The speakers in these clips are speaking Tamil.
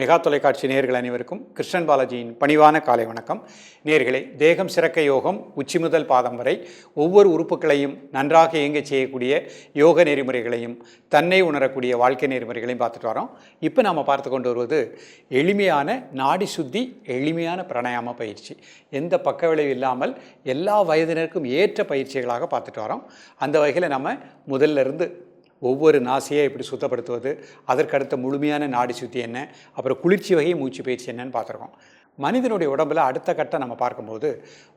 மெகா தொலைக்காட்சி நேர்கள் அனைவருக்கும் கிருஷ்ணன் பாலாஜியின் பணிவான காலை வணக்கம். நேர்களே தேகம் சிறக்க யோகம் உச்சி முதல் பாதம் வரை ஒவ்வொரு உறுப்புகளையும் நன்றாக இயங்க செய்யக்கூடிய யோக நெறிமுறைகளையும் தன்னை உணரக்கூடிய வாழ்க்கை நெறிமுறைகளையும் பார்த்துட்டு வரோம். இப்போ நாம் பார்த்து கொண்டு வருவது எளிமையான நாடி சுத்தி எளிமையான பிராணாயாம பயிற்சி. எந்த பக்க விளைவு இல்லாமல் எல்லா வயதினருக்கும் ஏற்ற பயிற்சிகளாக பார்த்துட்டு வரோம். அந்த வகையில் நம்ம முதல்ல இருந்து ஒவ்வொரு நாசியை எப்படி சுத்தப்படுத்துவது அதற்கடுத்த முழுமையான நாடி சுத்தி என்ன அப்புறம் குளிர்ச்சி வகை மூச்சு பயிற்சி என்னன்னு பார்த்துருக்கோம். மனிதனுடைய உடம்புல அடுத்த கட்டம் நம்ம பார்க்கும்போது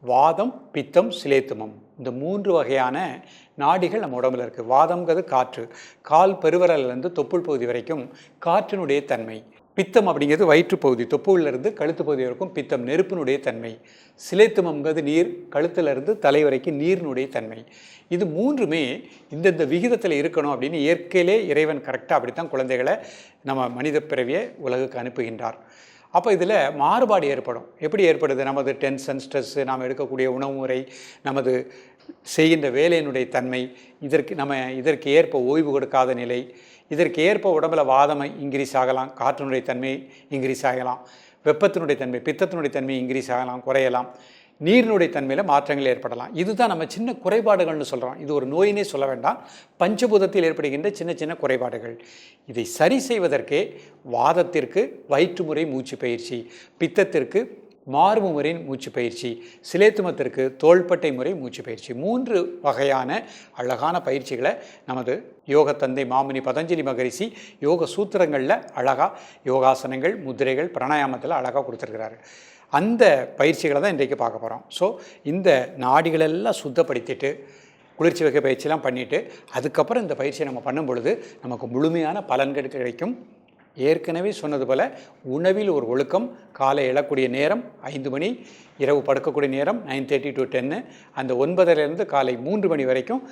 வாதம் பித்தம் சிலேத்துமம். இந்த மூன்று வகையான நாடிகள் நம்ம உடம்புல இருக்குது வாதம்ங்கிறது காற்று. கால் பெருவரலேருந்து தொப்புள் பகுதி வரைக்கும் காற்றினுடைய தன்மை. பித்தம் அப்படிங்கிறது வயிற்றுப்பகுதி தொப்புலேருந்து கழுத்து பகுதி வரைக்கும் பித்தம் நெருப்பினுடைய தன்மை. சிலைத்துமங்கிறது நீர் கழுத்திலிருந்து தலை வரைக்கும் நீரினுடைய தன்மை. இது மூன்றுமே இந்தந்த விகிதத்தில் இருக்கணும் அப்படின்னு இயற்கையிலே இறைவன் கரெக்டாக அப்படித்தான் குழந்தைகளை நம்ம மனித பிறவியை உலகுக்கு அனுப்புகின்றார். அப்போ இதில் மாறுபாடு ஏற்படும். எப்படி ஏற்படுது? நமது டென்ஷன் ஸ்ட்ரெஸ்ஸு நாம் எடுக்கக்கூடிய உணவு முறை நமது செய்கின்ற வேலையினுடைய தன்மை இதற்கு நம்ம இதற்கு ஏற்ப ஓய்வு கொடுக்காத நிலை இதற்கு ஏற்ப உடம்புல வாதம் இன்க்ரீஸ் ஆகலாம் காற்றினுடைய தன்மை இன்க்ரீஸ் ஆகலாம் வெப்பத்தினுடைய தன்மை பித்தத்தினுடைய தன்மை இன்க்ரீஸ் ஆகலாம் குறையலாம் நீரினுடைய தன்மையில் மாற்றங்கள் ஏற்படலாம். இதுதான் நம்ம சின்ன குறைபாடுகள்னு சொல்கிறோம் இது ஒரு நோயினே சொல்ல வேண்டாம். பஞ்சபூதத்தில் ஏற்படுகின்ற சின்ன சின்ன குறைபாடுகள். இதை சரி செய்வதற்கே வாதத்திற்கு வயிற்றுமுறை மூச்சு பயிற்சி பித்தத்திற்கு மார்பு முறை மூச்சு பயிற்சி சிலேத்துமத்திற்கு தோள்பட்டை முறை மூச்சு பயிற்சி. மூன்று வகையான அழகான பயிற்சிகளை நமது யோக தந்தை மாமுனி பதஞ்சலி மகரிஷி யோக சூத்திரங்களில் அழகாக யோகாசனங்கள் முதிரைகள் பிராணாயாமத்தில் அழகாக கொடுத்துருக்கிறாரு. அந்த பயிற்சிகளை தான் இன்றைக்கு பார்க்க போகிறோம் ஸோ இந்த நாடிகளெல்லாம் சுத்தப்படுத்திட்டு குளிர்ச்சி வகை பயிற்சிலாம் பண்ணிவிட்டு அதுக்கப்புறம் இந்த பயிற்சியை நம்ம பண்ணும் பொழுது நமக்கு முழுமையான பலன்கள் கிடைக்கும். ஏற்கனவே சொன்னது போல் உணவில் ஒரு ஒழுக்கம் காலை எழக்கூடிய நேரம் ஐந்து மணி இரவு படுக்கக்கூடிய நேரம் நைன் தேர்ட்டி டு டென்னு அந்த ஒன்பதுலேருந்து காலை மூன்று மணி வரைக்கும்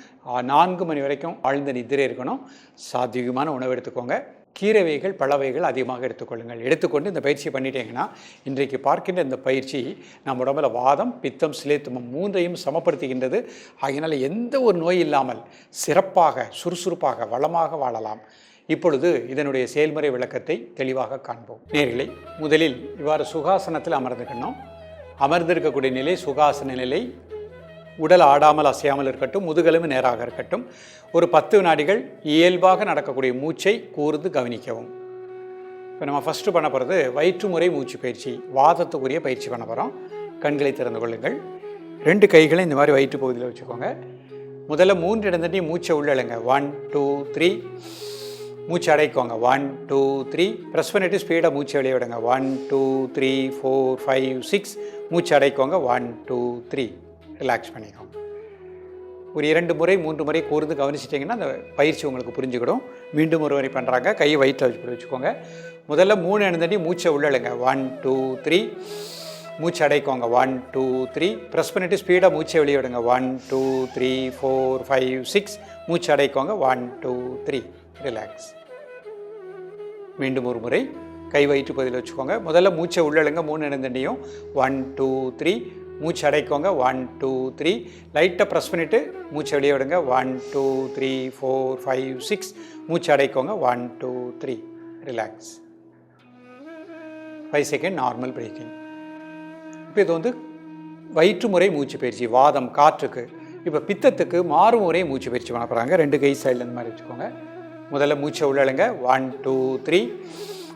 நான்கு மணி வரைக்கும் ஆழ்ந்த நிதிரை இருக்கணும். சாத்தியமான உணவு எடுத்துக்கோங்க. கீரை வகைகள் பழ வகைகள் அதிகமாக எடுத்துக்கொள்ளுங்கள். எடுத்துக்கொண்டு இந்த பயிற்சியை பண்ணிட்டீங்கன்னா இன்றைக்கு பார்க்கின்ற இந்த பயிற்சி நம்ம உடம்புல வாதம் பித்தம் சிலேத்துமம் மூன்றையும் சமப்படுத்துகின்றது. ஆகையினால் எந்த ஒரு நோய் இல்லாமல் சிறப்பாக சுறுசுறுப்பாக வளமாக வாழலாம். இப்பொழுது இதனுடைய செயல்முறை விளக்கத்தை தெளிவாக காண்போம். நேர்களை முதலில் இவ்வாறு சுகாசனத்தில் அமர்ந்துக்கணும் அமர்ந்திருக்கக்கூடிய நிலை சுகாசன நிலை. உடல் ஆடாமல் அசையாமல் இருக்கட்டும் முதுகெலும்பு நேராக இருக்கட்டும் ஒரு பத்து வினாடிகள் இயல்பாக நடக்கக்கூடிய மூச்சை கூர்ந்து கவனிக்கவும். இப்போ நம்ம ஃபஸ்ட்டு பண்ண போகிறது வயிற்றுமுறை மூச்சு பயிற்சி வாதத்துக்குரிய பயிற்சி பண்ண போகிறோம் கண்களை திறந்து கொள்ளுங்கள். ரெண்டு கைகளை இந்த மாதிரி வயிற்று பகுதியில் வச்சுக்கோங்க. முதல்ல மூன்று இடந்தட்டி மூச்சை உள்ளழுங்க ஒன் டூ த்ரீ மூச்சு அடைக்கோங்க ஒன் டூ த்ரீ ப்ரெஸ் பண்ணிவிட்டு ஸ்பீடாக மூச்சு வெளியே விடுங்க. One two three four five six மூச்சு அடைக்கோங்க ஒன் டூ த்ரீ ரிலாக்ஸ் பண்ணிக்கோங்க. ஒரு இரண்டு முறை மூன்று முறை கூர்ந்து கவனிச்சிட்டிங்கன்னா அந்த பயிற்சி உங்களுக்கு புரிஞ்சுக்கிடும். மீண்டும் ஒரு முறை பண்ணுறாங்க கையை வயிற்றில் வச்சு வச்சுக்கோங்க. முதல்ல மூணு எழுந்தடி மூச்சை உள்ளழுங்க ஒன் டூ த்ரீ மூச்சு அடைக்கோங்க ஒன் டூ த்ரீ ப்ரெஸ் பண்ணிவிட்டு ஸ்பீடாக மூச்சை வெளியே விடுங்க. One two three four five six மூச்சு அடைக்கோங்க ஒன் டூ த்ரீ ரிலாக்ஸ் மீண்டும் ஒரு முறை கை வயிற்று பகுதியில் வச்சுக்கோங்க. முதல்ல மூச்சை உள்ளழுங்க மூணு இடந்தண்டியும் ஒன் டூ த்ரீ மூச்சு அடைக்கோங்க. ஒன் டூ த்ரீ லைட்டாக ப்ரெஸ் பண்ணிவிட்டு மூச்சை வெளியே விடுங்க. One two three four five six மூச்சு அடைக்கோங்க. One two three relax five second normal breathing இப்போ இது வந்து வயிற்றுமுறை மூச்சு பயிற்சி வாதம் காற்றுக்கு. இப்போ பித்தத்துக்கு மாறு முறை மூச்சு பயிற்சி பண்ண போகிறாங்க ரெண்டு கை சைடில் இந்த மாதிரி வச்சுக்கோங்க. முதல்ல மூச்சை உள்ளழுங்க ஒன் டூ த்ரீ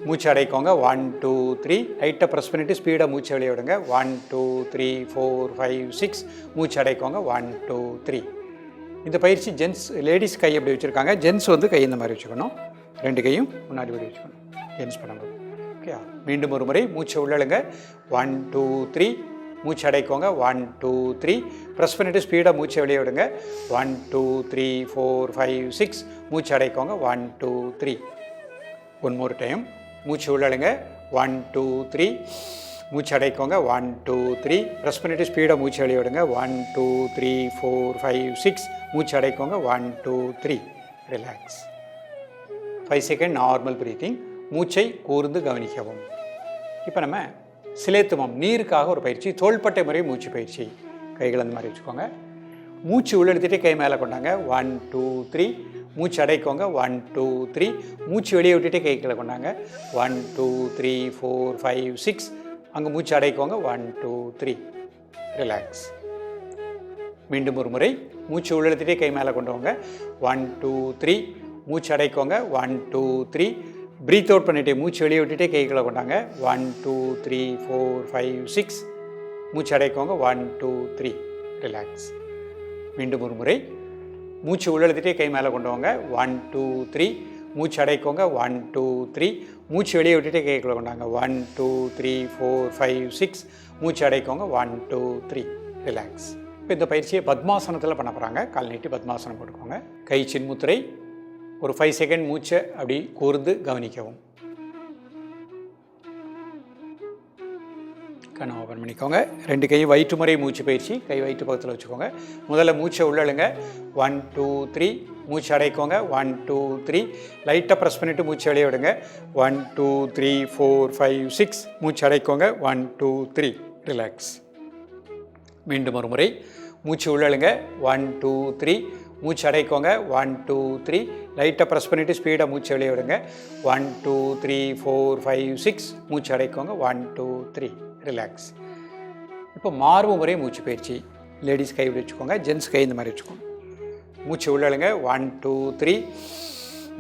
மூச்சு அடைக்கோங்க. ஒன் டூ த்ரீ லைட்டாக ப்ரெஸ் பண்ணிவிட்டு ஸ்பீடாக மூச்சு வெளியே விடுங்க. One two three four five six மூச்சு அடைக்கோங்க. ஒன் டூ த்ரீ இந்த பயிற்சி ஜென்ஸ் லேடிஸ் கை எப்படி வச்சுருக்காங்க. ஜென்ஸ் வந்து கை இந்த மாதிரி வச்சுக்கணும். ரெண்டு கையும் முன்னாடி இப்படி வச்சுக்கணும். ஜென்ஸ் பண்ணும்போது. ஓகே மீண்டும் ஒரு முறை மூச்சை உள்ளழுங்க ஒன் டூ த்ரீ மூச்சு அடைக்கோங்க ஒன் டூ த்ரீ ப்ரெஸ் பண்ணிவிட்டு ஸ்பீடாக மூச்சை வெளியே விடுங்க. One two three four five six மூச்சு அடைக்கோங்க one two three one more time மூச்சு உள்ளழுங்க. ஒன் டூ த்ரீ மூச்சு அடைக்கோங்க ஒன் டூ த்ரீ ப்ரெஸ் பண்ணிவிட்டு ஸ்பீடாக மூச்சு வெளியே விடுங்க. One two three four five six மூச்சு அடைக்கோங்க one two three relax five second normal breathing மூச்சை கூர்ந்து கவனிக்கவும். இப்போ நம்ம சிலேத்துமம் நீருக்காக ஒரு பயிற்சி தோள்பட்டை முறை மூச்சு பயிற்சி. கைகள் அந்த மாதிரி வச்சுக்கோங்க. மூச்சு உள்ளெடுத்துகிட்டே கை மேலே கொண்டாங்க. ஒன் டூ த்ரீ மூச்சு அடைக்கோங்க. ஒன் டூ த்ரீ மூச்சு வெளியே விட்டுட்டே கை கீழே கொண்டாங்க. One two three four five six அங்கே மூச்சு அடைக்கோங்க. ஒன் டூ த்ரீ ரிலாக்ஸ் மீண்டும் ஒரு முறை மூச்சு உள்ளெடுத்துட்டே கை மேலே கொண்டு வாங்க ஒன் டூ த்ரீ மூச்சு அடைக்கோங்க. One two three breath out பண்ணிவிட்டு மூச்சு வெளியே விட்டுட்டே கைகளை கொண்டாங்க. One two three four five six மூச்சு அடைக்கோங்க. ஒன் டூ த்ரீ ரிலாக்ஸ் மீண்டும் ஒரு முறை. மூச்சு உள்ளெழுத்துட்டே கை மேலே கொண்டு வாங்க. ஒன் டூ த்ரீ மூச்சு அடைக்கோங்க. ஒன் டூ த்ரீ மூச்சு வெளியே விட்டுட்டே கைக்குள்ளே கொண்டாங்க one two three four five six மூச்சு அடைக்கோங்க. ஒன் டூ த்ரீ ரிலாக்ஸ் இப்போ இந்த பயிற்சியை பத்மாசனத்தில் பண்ண போகிறாங்க கால் நீட்டி பத்மாசனம் போட்டுக்கோங்க. கை சின்முத்திரை ஒரு ஃபைவ் செகண்ட் மூச்சை அப்படி கூர்ந்து கவனிக்கவும். கண்ணை ஓப்பன் பண்ணிக்கோங்க. ரெண்டு கையும் வயிற்று முறை மூச்சு பயிற்சி. கை வயிற்று பக்கத்தில் வச்சுக்கோங்க. முதல்ல மூச்சை உள்ளழுங்க ஒன் டூ த்ரீ மூச்சு அடைக்கோங்க. ஒன் டூ த்ரீ லைட்டாக ப்ரெஸ் பண்ணிவிட்டு மூச்சு வெளியே விடுங்க. One two three four five six மூச்சு அடைக்கோங்க. ஒன் டூ த்ரீ ரிலாக்ஸ் மீண்டும் ஒரு முறை. மூச்சு உள்ளழுங்க ஒன் டூ த்ரீ மூச்சு அடைக்கோங்க. ஒன் டூ த்ரீ லைட்டாக ப்ரெஸ் பண்ணிவிட்டு ஸ்பீடாக மூச்சு வெளியே விடுங்க. One two three four five six மூச்சு அடைக்கோங்க. ஒன் டூ த்ரீ ரிலாக்ஸ் இப்போ மார்பு முறை மூச்சு பயிற்சி. லேடிஸ் கை இப்படி வச்சுக்கோங்க. ஜென்ஸ் கை இந்த மாதிரி வச்சுக்கோங்க. மூச்சு உள்ளழுங்க ஒன் டூ த்ரீ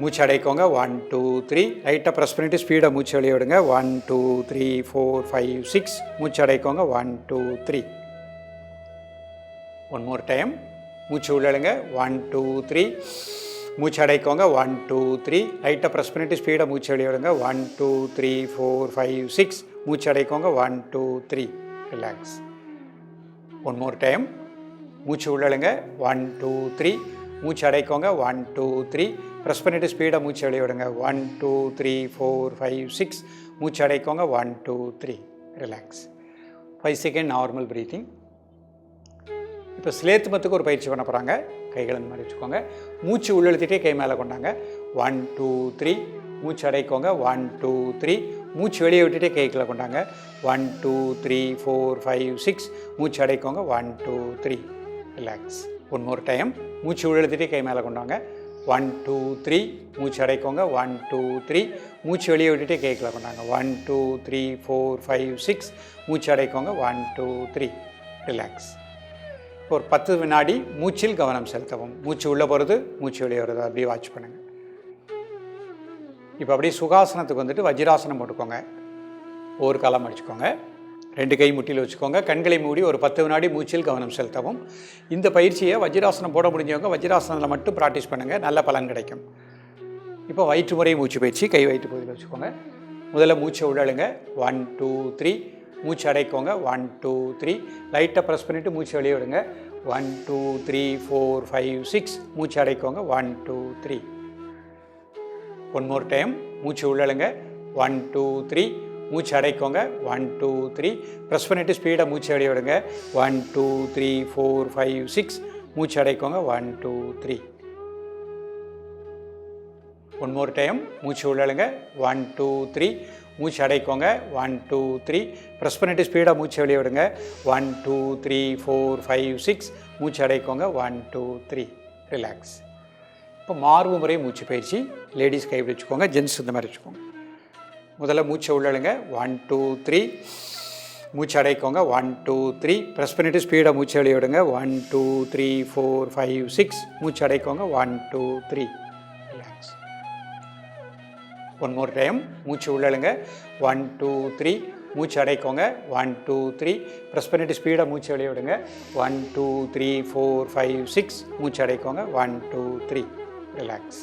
மூச்சு அடைக்கோங்க. ஒன் டூ த்ரீ லைட்டாக ப்ரெஸ் பண்ணிவிட்டு ஸ்பீடாக மூச்சு வெளியே விடுங்க. One two three four five six மூச்சு அடைக்கோங்க. One two three one more time மூச்சு உள்ளழுங்க. ஒன் டூ த்ரீ மூச்சு அடைக்கோங்க. ஒன் டூ த்ரீ லைட்டாக ப்ரெஸ் பண்ணிவிட்டு ஸ்பீடாக மூச்சு வெளியிடுங்க one two three four five six மூச்சு அடைக்கோங்க. One two three relax one more time மூச்சு உள்ளழுங்க. ஒன் டூ த்ரீ மூச்சு அடைக்கோங்க. ஒன் டூ த்ரீ ப்ரெஸ் பண்ணிவிட்டு ஸ்பீடாக மூச்சு வெளியிடுங்க one two three four five six மூச்சு அடைக்கோங்க. One two three relax five second normal breathing இப்போ ஸ்லேத்துமத்துக்கு ஒரு பயிற்சி பண்ண போகிறாங்க கைகள் இந்த மாதிரி வச்சுக்கோங்க. மூச்சு உள்ளெழுத்திட்டே கை மேலே கொண்டாங்க. ஒன் டூ த்ரீ மூச்சு அடைக்கோங்க. ஒன் டூ த்ரீ மூச்சு வெளியே விட்டுட்டே கைக்குள்ளே கொண்டாங்க. One two three four five six மூச்சு அடைக்கோங்க. One two three relax one more time மூச்சு உள்ளெழுத்திட்டே கை மேலே கொண்டாங்க. ஒன் டூ த்ரீ மூச்சு அடைக்கோங்க. ஒன் டூ த்ரீ மூச்சு வெளியே விட்டுட்டே கேக்கில் கொண்டாங்க. One two three four five six மூச்சு அடைக்கோங்க. ஒன் டூ த்ரீ ரிலாக்ஸ் ஒரு பத்து வினாடி மூச்சில் கவனம் செலுத்தவும். மூச்சு உள்ளே போகிறது மூச்சு வெளியே வருது அப்படியே வாட்ச் பண்ணுங்கள் இப்போ அப்படியே சுகாசனத்துக்கு வந்துட்டு வஜ்ராசனம் போட்டுக்கோங்க. ஒரு காலம் அடிச்சுக்கோங்க. ரெண்டு கை முட்டியில் வச்சுக்கோங்க. கண்களை மூடி ஒரு பத்து வினாடி மூச்சில் கவனம் செலுத்தவும். இந்த பயிற்சியை வஜ்ராசனம் போட முடிஞ்சவங்க வஜ்ராசனத்தில் மட்டும் ப்ராக்டிஸ் பண்ணுங்கள் நல்ல பலன் கிடைக்கும். இப்போ வயிற்று முறை மூச்சு பயிற்சி கை வயிற்று பகுதியில் வச்சுக்கோங்க. முதல்ல மூச்சை உள்ளழுங்க ஒன் டூ த்ரீ மூச்சு அடைக்கோங்க. ஒன் டூ த்ரீ லைட்டாக ப்ரெஸ் பண்ணிவிட்டு மூச்சு வெளியே விடுங்க. One two three four five six மூச்சு அடைக்கோங்க. One two three one more time மூச்சு உள்ளழுங்க ஒன் டூ த்ரீ மூச்சு அடைக்கோங்க. ஒன் டூ த்ரீ ப்ரெஸ் பண்ணிவிட்டு ஸ்பீடாக மூச்சு வெளியே விடுங்க. One two three four five six மூச்சு அடைக்கோங்க. One two three one more time மூச்சு உள்ளழுங்க ஒன் டூ த்ரீ மூச்சு அடைக்கோங்க. ஒன் டூ த்ரீ ப்ரெஸ் பண்ணிவிட்டு ஸ்பீடாக மூச்சு வெளியே விடுங்க. One two three four five six மூச்சு அடைக்கோங்க. ஒன் டூ த்ரீ ரிலாக்ஸ் இப்போ மார்பு முறை மூச்சு பயிற்சி. லேடிஸ் கை வச்சுக்கோங்க ஜென்ஸ் இந்த மாதிரி வச்சுக்கோங்க. முதல்ல மூச்சை உள்ளழுங்க ஒன் டூ த்ரீ மூச்சு அடைக்கோங்க. ஒன் டூ த்ரீ ப்ரெஸ் பண்ணிவிட்டு ஸ்பீடாக மூச்சு வெளியே விடுங்க. One two three four five six மூச்சு அடைக்கோங்க. One two three one more time மூச்சு உள்ளழுங்க. ஒன் டூ த்ரீ மூச்சு அடைக்கோங்க. ஒன் டூ த்ரீ ப்ரெஸ் பண்ணிவிட்டு ஸ்பீடாக மூச்சு வெளியே விடுங்க. One two three four five six மூச்சு அடைக்கோங்க. ஒன் டூ த்ரீ ரிலாக்ஸ்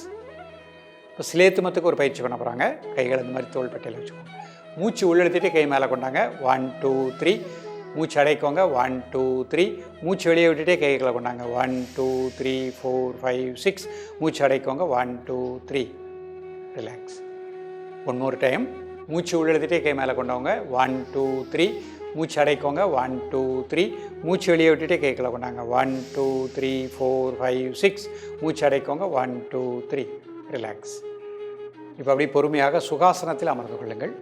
இப்போ சிலேத்துமத்துக்கு ஒரு பயிற்சி பண்ண போகிறாங்க கைகள் இந்த மாதிரி தோள்பட்டையில் வச்சுக்கோங்க. மூச்சு உள்ளெடுத்துட்டு கை மேலே கொண்டாங்க. ஒன் டூ த்ரீ மூச்சு அடைக்கோங்க. ஒன் டூ த்ரீ மூச்சு வெளியே விட்டுட்டே கைகளை கொண்டாங்க. One two three four five six மூச்சு அடைக்கோங்க. One two three relax one more time மூச்சு உள்ளெழுத்துட்டே கை மேலே கொண்டவங்க. ஒன் டூ த்ரீ மூச்சு அடைக்கோங்க. ஒன் டூ த்ரீ மூச்சு வெளியே விட்டுட்டே கேட்கல கொண்டாங்க. One two three four five six மூச்சு அடைக்கோங்க. ஒன் டூ த்ரீ ரிலாக்ஸ் இப்போ அப்படி பொறுமையாக சுகாசனத்தில் அமர்ந்து கொள்ளுங்கள்.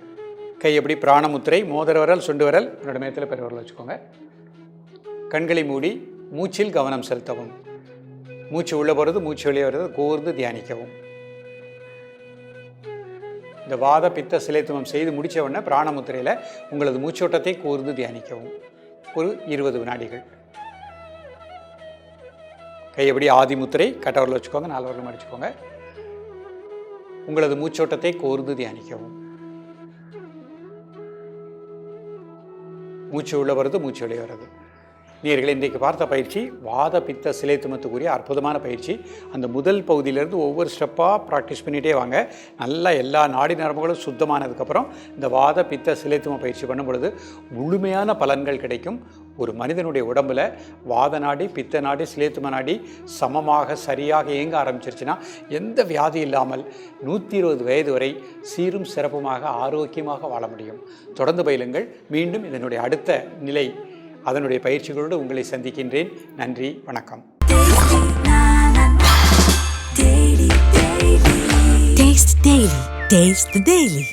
கை எப்படி? பிராணமுத்திரை மோதிர விரல் சுண்டு விரல் என்னோட மேத்தில் பெருவரல் வச்சுக்கோங்க. கண்களை மூடி மூச்சில் கவனம் செலுத்தவும். மூச்சு உள்ளே போகிறது மூச்சு வெளியே வர்றது கூர்ந்து தியானிக்கவும். இந்த வாத பித்த சிலைத்துவம் செய்து முடித்த உடனே பிராணமுத்திரையில் உங்களது மூச்சோட்டத்தை கூர்ந்து தியானிக்கவும். ஒரு இருபது வினாடிகள். கையபடி ஆதி முத்திரை கட்டவரில் வச்சுக்கோங்க நாலு வரலும் அடிச்சுக்கோங்க உங்களது மூச்சோட்டத்தை கோர்ந்து தியானிக்கவும். மூச்சு உள்ள வருது மூச்சு வெளியே வருது நீர்கள் இன்றைக்கு பார்த்த பயிற்சி வாத பித்த சிலைத்துமத்துக்குரிய அற்புதமான பயிற்சி. அந்த முதல் பகுதியிலேருந்து ஒவ்வொரு ஸ்டெப்பாக ப்ராக்டிஸ் பண்ணிகிட்டே வாங்க. நல்லா எல்லா நாடி நரம்புகளும் சுத்தமானதுக்கப்புறம் இந்த வாத பித்த சிலைத்தும பயிற்சி பண்ணும் பொழுது முழுமையான பலன்கள் கிடைக்கும். ஒரு மனிதனுடைய உடம்புல வாத நாடி பித்த நாடி சிலேத்தும நாடி சமமாக சரியாக இயங்க ஆரம்பிச்சிருச்சுன்னா எந்த வியாதி இல்லாமல் நூற்றி இருபது வயது வரை சீரும் சிறப்புமாக ஆரோக்கியமாக வாழ முடியும். தொடர்ந்து பயிலுங்கள். மீண்டும் இதனுடைய அடுத்த நிலை அதனுடைய பயிற்சிகளோடு உங்களை சந்திக்கின்றேன் நன்றி வணக்கம் Taste Daily. Taste the Daily.